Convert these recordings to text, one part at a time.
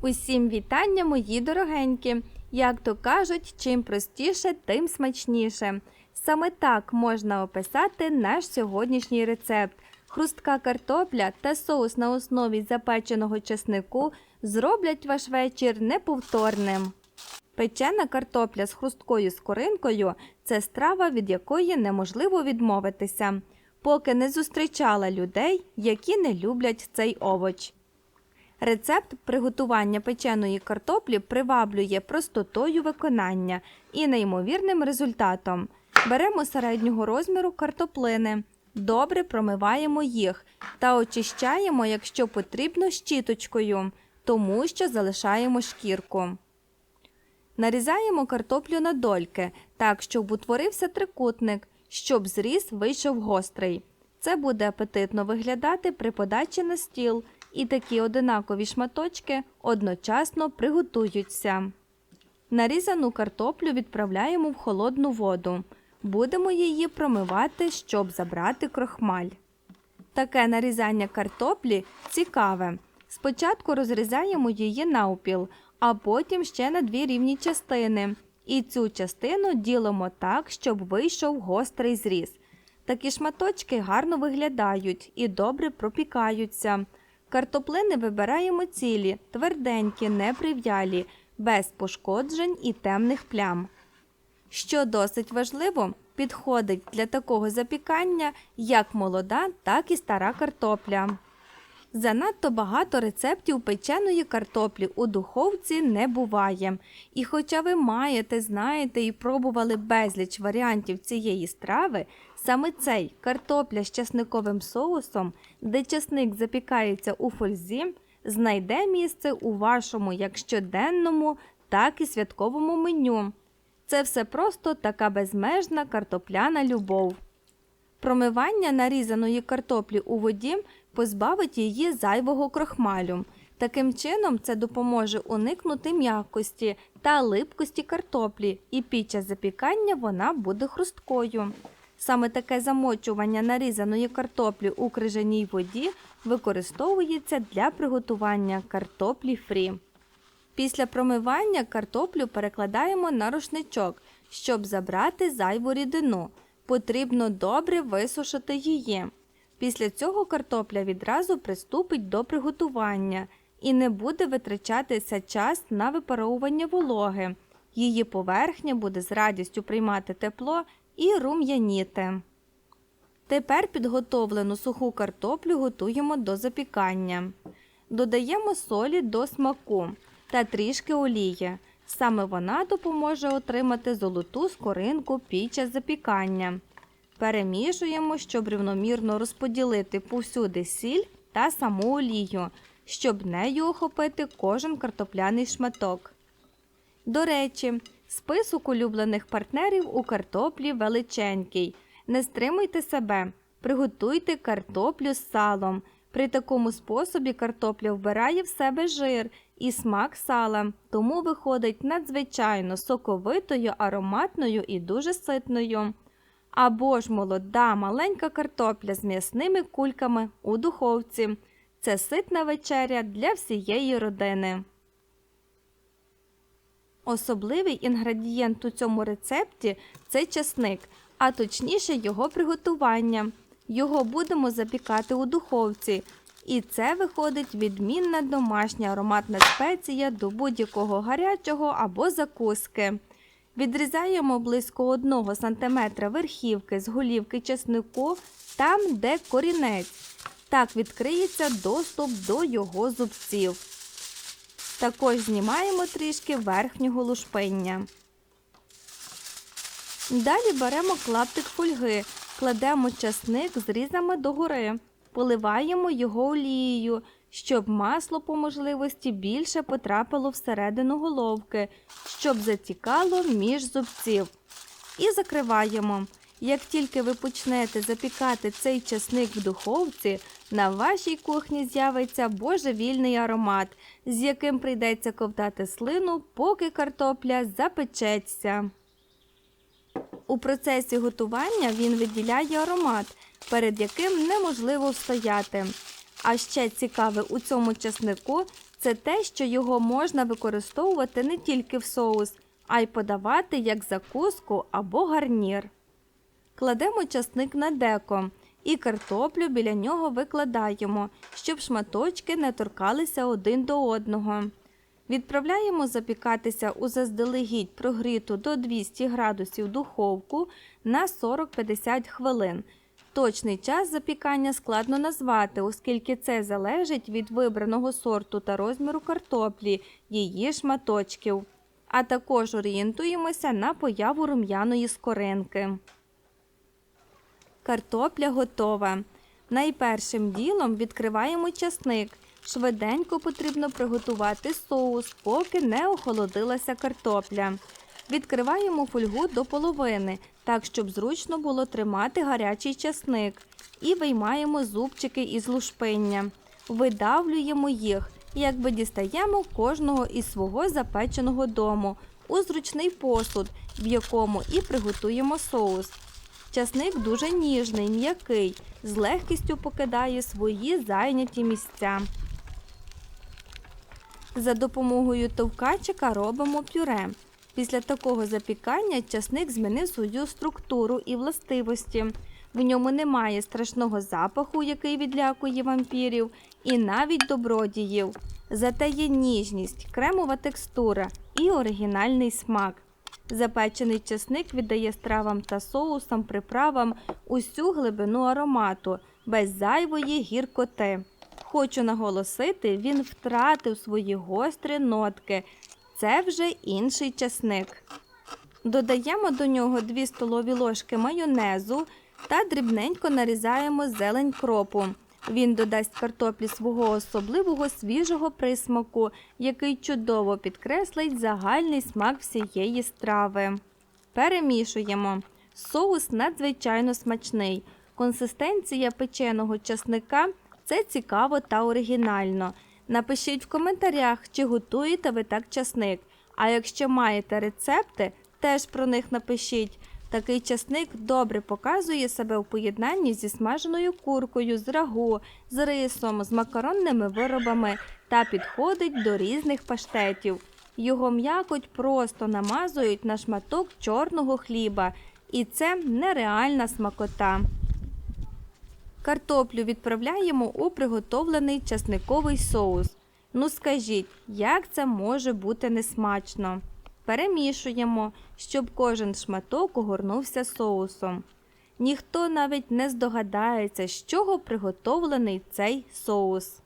Усім вітання, мої дорогенькі! Як то кажуть, чим простіше, тим смачніше. Саме так можна описати наш сьогоднішній рецепт. Хрустка картопля та соус на основі запеченого чеснику зроблять ваш вечір неповторним. Печена картопля з хрусткою скоринкою це страва, від якої неможливо відмовитися, поки не зустрічала людей, які не люблять цей овоч. Рецепт приготування печеної картоплі приваблює простотою виконання і неймовірним результатом. Беремо середнього розміру картоплини, добре промиваємо їх та очищаємо, якщо потрібно, щіточкою, тому що залишаємо шкірку. Нарізаємо картоплю на дольки, так, щоб утворився трикутник, щоб зріз вийшов гострий. Це буде апетитно виглядати при подачі на стіл, і такі одинакові шматочки одночасно приготуються. Нарізану картоплю відправляємо в холодну воду. Будемо її промивати, щоб забрати крохмаль. Таке нарізання картоплі цікаве. Спочатку розрізаємо її навпіл, а потім ще на дві рівні частини. І цю частину ділимо так, щоб вийшов гострий зріз. Такі шматочки гарно виглядають і добре пропікаються. Картоплини вибираємо цілі, тверденькі, неприв'ялі, без пошкоджень і темних плям. Що досить важливо, підходить для такого запікання як молода, так і стара картопля. Занадто багато рецептів печеної картоплі у духовці не буває. І хоча ви маєте, знаєте і пробували безліч варіантів цієї страви, саме цей картопля з часниковим соусом, де часник запікається у фользі, знайде місце у вашому як щоденному, так і святковому меню. Це все просто така безмежна картопляна любов. Промивання нарізаної картоплі у воді позбавить її зайвого крохмалю. Таким чином, це допоможе уникнути м'якості та липкості картоплі, і під час запікання вона буде хрусткою. Саме таке замочування нарізаної картоплі у крижаній воді використовується для приготування картоплі фрі. Після промивання картоплю перекладаємо на рушничок, щоб забрати зайву рідину. Потрібно добре висушити її. Після цього картопля відразу приступить до приготування і не буде витрачатися час на випаровування вологи. Її поверхня буде з радістю приймати тепло і рум'яніти. Тепер підготовлену суху картоплю готуємо до запікання. Додаємо солі до смаку та трішки олії. Саме вона допоможе отримати золоту скоринку під час запікання. Перемішуємо, щоб рівномірно розподілити повсюди сіль та саму олію, щоб нею охопити кожен картопляний шматок. До речі, список улюблених партнерів у картоплі величенький. Не стримуйте себе, приготуйте картоплю з салом. При такому способі картопля вбирає в себе жир і смак сала, тому виходить надзвичайно соковитою, ароматною і дуже ситною. Або ж молода маленька картопля з м'ясними кульками у духовці. Це ситна вечеря для всієї родини. Особливий інгредієнт у цьому рецепті це часник, а точніше його приготування. Його будемо запікати у духовці. І це виходить відмінна домашня ароматна спеція до будь-якого гарячого або закуски. Відрізаємо близько 1 см верхівки з голівки чеснику там, де корінець. Так відкриється доступ до його зубців. Також знімаємо трішки верхнього лушпиння. Далі беремо клаптик фольги, кладемо часник зрізами догори, поливаємо його олією, щоб масло по можливості більше потрапило всередину головки, щоб затікало між зубців. І закриваємо. Як тільки ви почнете запікати цей часник в духовці, на вашій кухні з'явиться божевільний аромат, з яким прийдеться ковтати слину, поки картопля запечеться. У процесі готування він виділяє аромат, перед яким неможливо встояти. А ще цікаве у цьому часнику Це те, що його можна використовувати не тільки в соус, а й подавати як закуску або гарнір. Кладемо часник на деко і картоплю біля нього викладаємо, щоб шматочки не торкалися один до одного. Відправляємо запікатися у заздалегідь прогріту до 200 градусів духовку на 40-50 хвилин. Точний час запікання складно назвати, оскільки це залежить від вибраного сорту та розміру картоплі, її шматочків. А також орієнтуємося на появу рум'яної скоринки. Картопля готова. Найпершим ділом відкриваємо часник. Швиденько потрібно приготувати соус, поки не охолодилася картопля. Відкриваємо фольгу до половини, так щоб зручно було тримати гарячий часник. І виймаємо зубчики із лушпиння. Видавлюємо їх, якби дістаємо кожного із свого запеченого дому у зручний посуд, в якому і приготуємо соус. Часник дуже ніжний, м'який, з легкістю покидає свої зайняті місця. За допомогою товкачика робимо пюре. Після такого запікання часник змінив свою структуру і властивості. В ньому немає страшного запаху, який відлякує вампірів, і навіть добродіїв. Зате є ніжність, кремова текстура і оригінальний смак. Запечений чесник віддає стравам та соусам, приправам усю глибину аромату, без зайвої гіркоти. Хочу наголосити, він втратив свої гострі нотки. Це вже інший чесник. Додаємо до нього 2 столові ложки майонезу та дрібненько нарізаємо зелень кропу. Він додасть картоплі свого особливого свіжого присмаку, який чудово підкреслить загальний смак всієї страви. Перемішуємо. Соус надзвичайно смачний. Консистенція печеного часника це цікаво та оригінально. Напишіть в коментарях, чи готуєте ви так часник. А якщо маєте рецепти, теж про них напишіть. Такий часник добре показує себе у поєднанні зі смаженою куркою, з рагу, з рисом, з макаронними виробами та підходить до різних паштетів. Його м'якоть просто намазують на шматок чорного хліба, і це нереальна смакота. Картоплю відправляємо у приготовлений часниковий соус. Ну скажіть, як це може бути несмачно? Перемішуємо, щоб кожен шматок огорнувся соусом. Ніхто навіть не здогадається, з чого приготовлений цей соус.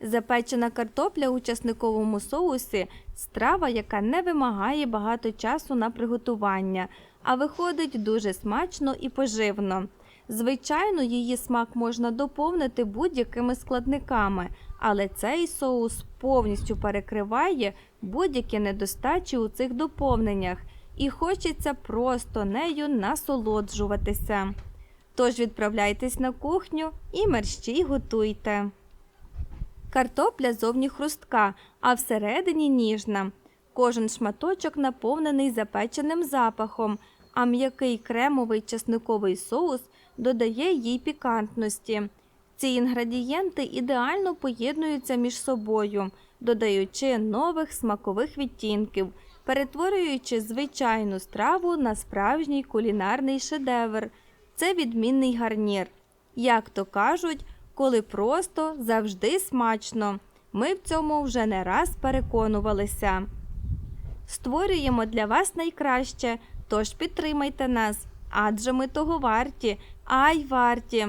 Запечена картопля у часниковому соусі страва, яка не вимагає багато часу на приготування, а виходить дуже смачно і поживно. Звичайно, її смак можна доповнити будь-якими складниками, але цей соус повністю перекриває будь-які недостачі у цих доповненнях, і хочеться просто нею насолоджуватися. Тож відправляйтесь на кухню і мерщій готуйте. Картопля зовні хрустка, а всередині ніжна. Кожен шматочок наповнений запеченим запахом, а м'який кремовий чесниковий соус додає їй пікантності. Ці інгредієнти ідеально поєднуються між собою, додаючи нових смакових відтінків, перетворюючи звичайну страву на справжній кулінарний шедевр. Це відмінний гарнір. Як то кажуть, коли просто завжди смачно. Ми в цьому вже не раз переконувалися. Створюємо для вас найкраще, тож підтримайте нас, адже ми того варті, ай варті.